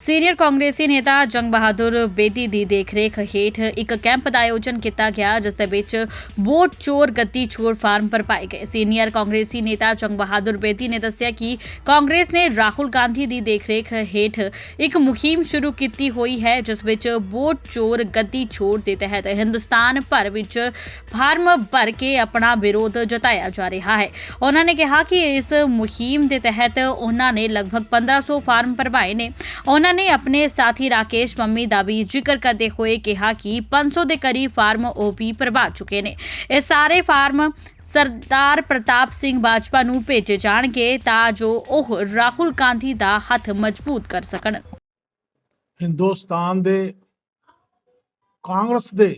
Senior ਕਾਂਗਰਸੀ ਨੇਤਾ ਜੰਗ ਬਹਾਦਰ ਬੇਦੀ ਦੀ ਦੇਖਰੇਖ ਹੇਠ ਇੱਕ ਕੈਂਪ ਦਾ ਆਯੋਜਨ ਕੀਤਾ ਗਿਆ ਜਿਸ ਦੇ ਵਿੱਚ ਵੋਟ ਚੋਰ ਗੱਦੀ ਚੋਰ ਫਾਰਮ ਭਰਪਾਏ ਗਏ ਸੀਨੀਅਰ ਕਾਂਗਰਸੀ ਨੇਤਾ ਜੰਗ ਬਹਾਦਰ ਬੇਦੀ ਨੇ ਦੱਸਿਆ ਕਿ ਕਾਂਗਰਸ ਨੇ ਰਾਹੁਲ ਗਾਂਧੀ ਦੀ ਦੇਖਰੇਖ ਹੇਠ ਇੱਕ ਮੁਹਿੰਮ ਸ਼ੁਰੂ ਕੀਤੀ ਹੋਈ ਹੈ ਜਿਸ ਵਿੱਚ ਵੋਟ ਚੋਰ ਗੱਦੀ ਚੋਰ ਦੇ ਤਹਿਤ ਹਿੰਦੁਸਤਾਨ ਭਰ ਵਿੱਚ ਫਾਰਮ ਭਰ ਕੇ ਆਪਣਾ ਵਿਰੋਧ ਜਤਾਇਆ ਜਾ ਰਿਹਾ ਹੈ ਉਹਨਾਂ ਨੇ ਕਿਹਾ ਕਿ ਇਸ ਮੁਹਿੰਮ ਦੇ ਤਹਿਤ ਉਹਨਾਂ ਨੇ ਲਗਭਗ 1500 ਫਾਰਮ ਭਰਵਾਏ ਨੇ ਉਹਨਾਂ ਨੇ ਆਪਣੇ ਸਾਥੀ ਰਾਕੇਸ਼ ਮੰਮੀ ਦਾ ਵੀ ਜ਼ਿਕਰ ਕਰਦੇ ਹੋਏ ਕਿਹਾ ਕਿ 500 ਦੇ ਕਰੀਬ ਫਾਰਮ ਉਹ ਵੀ ਚੁੱਕੇ ਨੇ। ਇਹ ਸਾਰੇ ਫਾਰਮ ਸਰਦਾਰ ਪ੍ਰਤਾਪ ਸਿੰਘ ਬਾਜਪਾ ਨੂੰ ਭੇਜੇ ਜਾਣਗੇ ਤਾਂ ਜੋ ਉਹ ਰਾਹੁਲ ਗਾਂਧੀ ਦਾ ਹੱਥ ਮਜ਼ਬੂਤ ਕਰ ਸਕਣ। ਹਿੰਦੁਸਤਾਨ ਦੇ ਕਾਂਗਰਸ ਦੇ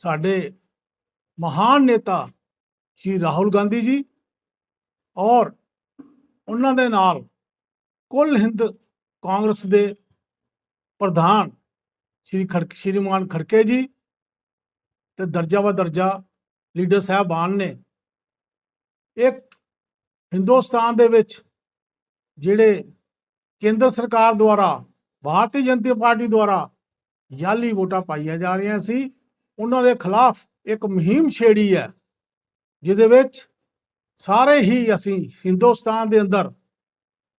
ਸਾਡੇ ਮਹਾਨ ਨੇਤਾ ਸ਼੍ਰੀ ਰਾਹੁਲ ਗਾਂਧੀ ਜੀ ਔਰ ਉਹਨਾਂ ਦੇ ਨਾਲ ਕੁੱਲ ਹਿੰਦ ਕਾਂਗਰਸ ਦੇ ਪ੍ਰਧਾਨ ਸ਼੍ਰੀ ਖੜਕ ਸ਼੍ਰੀਮਾਨ ਖੜਕੇ ਜੀ ਤੇ ਦਰਜਾ ਵਾ ਦਰਜਾ ਲੀਡਰ ਸਾਹਿਬਾਨ ਨੇ। ਇੱਕ ਹਿੰਦੁਸਤਾਨ ਦੇ ਵਿੱਚ ਜਿਹੜੇ ਕੇਂਦਰ ਸਰਕਾਰ ਦੁਆਰਾ, ਭਾਰਤੀ ਜਨਤਾ ਪਾਰਟੀ ਦੁਆਰਾ ਯਾਲੀ ਵੋਟਾਂ ਪਾਈਆਂ ਜਾ ਰਹੀਆਂ ਸੀ, ਉਹਨਾਂ ਦੇ ਖਿਲਾਫ ਇੱਕ ਮੁਹਿੰਮ ਛੇੜੀ ਹੈ, ਜਿਹਦੇ ਵਿੱਚ ਸਾਰੇ ਹੀ ਅਸੀਂ ਹਿੰਦੁਸਤਾਨ ਦੇ ਅੰਦਰ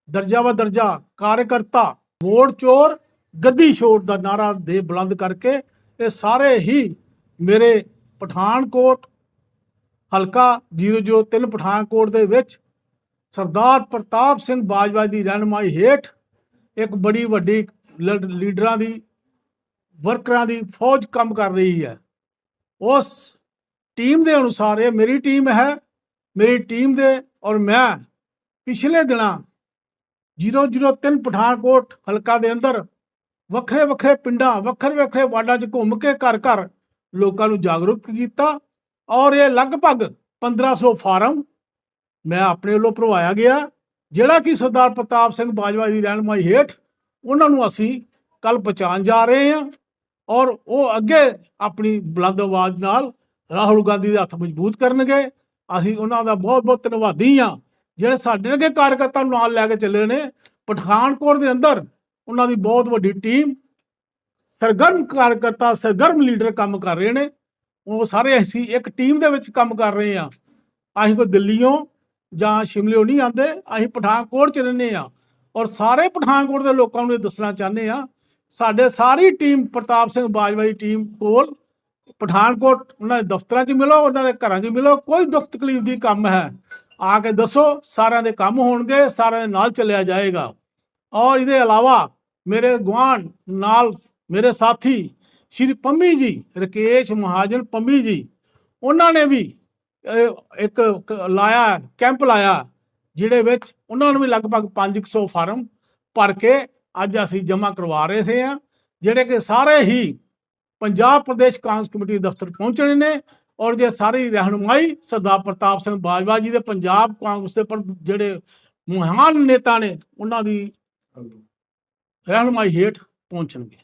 ਦਰਜਾ ਵਾ ਦਰਜਾ ਕਾਰਜਕਰਤਾ ਵੋਟ ਚੋਰ, ਗੱਦੀ ਛੋੜ ਦਾ ਨਾਰਾ ਦੇ ਬੁਲੰਦ ਕਰਕੇ ਇਹ ਸਾਰੇ ਹੀ ਮੇਰੇ ਪਠਾਨਕੋਟ ਹਲਕਾ 003 ਪਠਾਨਕੋਟ ਦੇ ਵਿੱਚ ਸਰਦਾਰ ਪ੍ਰਤਾਪ ਸਿੰਘ ਬਾਜਵਾ ਦੀ ਰਹਿਨਮਾਈ ਹੇਠ ਇੱਕ ਬੜੀ ਵੱਡੀ ਲੀਡਰਾਂ ਦੀ, ਵਰਕਰਾਂ ਦੀ ਫੌਜ ਕੰਮ ਕਰ ਰਹੀ ਹੈ। ਉਸ ਟੀਮ ਦੇ ਅਨੁਸਾਰ ਇਹ ਮੇਰੀ ਟੀਮ ਹੈ, ਮੇਰੀ ਟੀਮ ਦੇ ਔਰ ਮੈਂ ਪਿਛਲੇ ਦਿਨਾਂ 003 ਪਠਾਨਕੋਟ ਹਲਕਾ ਦੇ ਅੰਦਰ ਵੱਖਰੇ ਵੱਖਰੇ ਪਿੰਡਾਂ ਵੱਖਰੇ ਵੱਖਰੇ ਵਾਰਡਾਂ 'ਚ ਘੁੰਮ ਕੇ ਘਰ ਘਰ ਲੋਕਾਂ ਨੂੰ ਜਾਗਰੂਕ ਕੀਤਾ ਔਰ ਇਹ ਲਗਭਗ 1500 ਫਾਰਮ ਮੈਂ ਆਪਣੇ ਵੱਲੋਂ ਭਰਵਾਇਆ ਗਿਆ, ਜਿਹੜਾ ਕਿ ਸਰਦਾਰ ਪ੍ਰਤਾਪ ਸਿੰਘ ਬਾਜਵਾ ਦੀ ਰਹਿਨਮਾਈ ਹੇਠ ਉਹਨਾਂ ਨੂੰ ਅਸੀਂ ਕੱਲ ਪਛਾਣ ਜਾ ਰਹੇ ਹਾਂ ਔਰ ਉਹ ਅੱਗੇ ਆਪਣੀ ਬੁਲੰਦ ਆਵਾਜ਼ ਨਾਲ ਰਾਹੁਲ ਗਾਂਧੀ ਦੇ ਹੱਥ ਮਜ਼ਬੂਤ ਕਰਨਗੇ। ਅਸੀਂ ਉਹਨਾਂ ਦਾ ਬਹੁਤ ਬਹੁਤ ਧੰਨਵਾਦੀ ਹਾਂ ਜਿਹੜੇ ਸਾਡੇ ਅੱਗੇ ਕਾਰਜਕਰਤਾ ਨੂੰ ਨਾਲ ਲੈ ਕੇ ਚੱਲੇ ਨੇ, ਪਠਾਨਕੋਟ ਦੇ ਅੰਦਰ ਉਹਨਾਂ ਦੀ ਬਹੁਤ ਵੱਡੀ ਟੀਮ ਸਰਗਰਮ ਕਾਰਕਰਤਾ ਸਰਗਰਮ ਲੀਡਰ ਕੰਮ ਕਰ ਰਹੇ ਨੇ। ਉਹ ਸਾਰੇ ਅਸੀਂ ਇੱਕ ਟੀਮ ਦੇ ਵਿੱਚ ਕੰਮ ਕਰ ਰਹੇ ਹਾਂ। ਅਸੀਂ ਕੋਈ ਦਿੱਲੀੋਂ ਜਾਂ ਸ਼ਿਮਲਿਓਂ ਨਹੀਂ ਆਂਦੇ ਅਸੀਂ ਪਠਾਨਕੋਟ ਚ ਰਹਿੰਦੇ ਆ ਔਰ ਸਾਰੇ ਪਠਾਨਕੋਟ ਦੇ ਲੋਕਾਂ ਨੂੰ ਇਹ ਦੱਸਣਾ ਚਾਹੁੰਦੇ ਆ ਸਾਡੇ ਸਾਰੀ ਟੀਮ ਪ੍ਰਤਾਪ ਸਿੰਘ ਬਾਜਵਾ ਦੀ ਟੀਮ ਕੋਲ ਪਠਾਨਕੋਟ ਉਹਨਾਂ ਦੇ ਦਫ਼ਤਰਾਂ 'ਚ ਮਿਲੋ, ਉਹਨਾਂ ਦੇ ਘਰਾਂ 'ਚ ਮਿਲੋ, ਕੋਈ ਦੁੱਖ ਤਕਲੀਫ ਦੀ ਕੰਮ ਹੈ। ਆ ਕੇ ਦੱਸੋ, ਸਾਰਿਆਂ ਦੇ ਕੰਮ ਹੋਣਗੇ, ਸਾਰਿਆਂ ਦੇ ਨਾਲ ਚੱਲਿਆ ਜਾਏਗਾ। ਔਰ ਇਹਦੇ ਇਲਾਵਾ ਮੇਰੇ ਗੁਆਂਢ ਨਾਲ ਮੇਰੇ ਸਾਥੀ ਸ਼੍ਰੀ ਪੰਮੀ ਜੀ, ਰਕੇਸ਼ ਮਹਾਜਨ ਪੰਮੀ ਜੀ, ਉਹਨਾਂ ਨੇ ਵੀ ਇੱਕ ਲਾਇਆ, ਕੈਂਪ ਲਾਇਆ, ਜਿਹਦੇ ਵਿੱਚ ਉਹਨਾਂ ਨੂੰ ਵੀ ਲਗਭਗ 500 ਫਾਰਮ ਭਰ ਕੇ ਅੱਜ ਅਸੀਂ ਜਮ੍ਹਾਂ ਕਰਵਾ ਰਹੇ ਸੇ ਆ, ਜਿਹੜੇ ਕਿ ਸਾਰੇ ਹੀ ਪੰਜਾਬ ਪ੍ਰਦੇਸ਼ ਕਾਂਗਰਸ ਕਮੇਟੀ ਦਫ਼ਤਰ ਪਹੁੰਚਣੇ ਨੇ ਔਰ ਜੇ ਸਾਰੀ ਰਹਿਨੁਮਾਈ ਸਰਦਾਰ ਪ੍ਰਤਾਪ ਸਿੰਘ ਬਾਜਵਾ ਜੀ ਦੇ ਪੰਜਾਬ ਕਾਂਗਰਸ ਦੇ ਪਰ ਜਿਹੜੇ ਮਹਾਨ ਨੇਤਾ ਨੇ ਉਹਨਾਂ ਦੀ ਰਹਿਨੁਮਾਈ ਹੇਠ ਪਹੁੰਚਣਗੇ।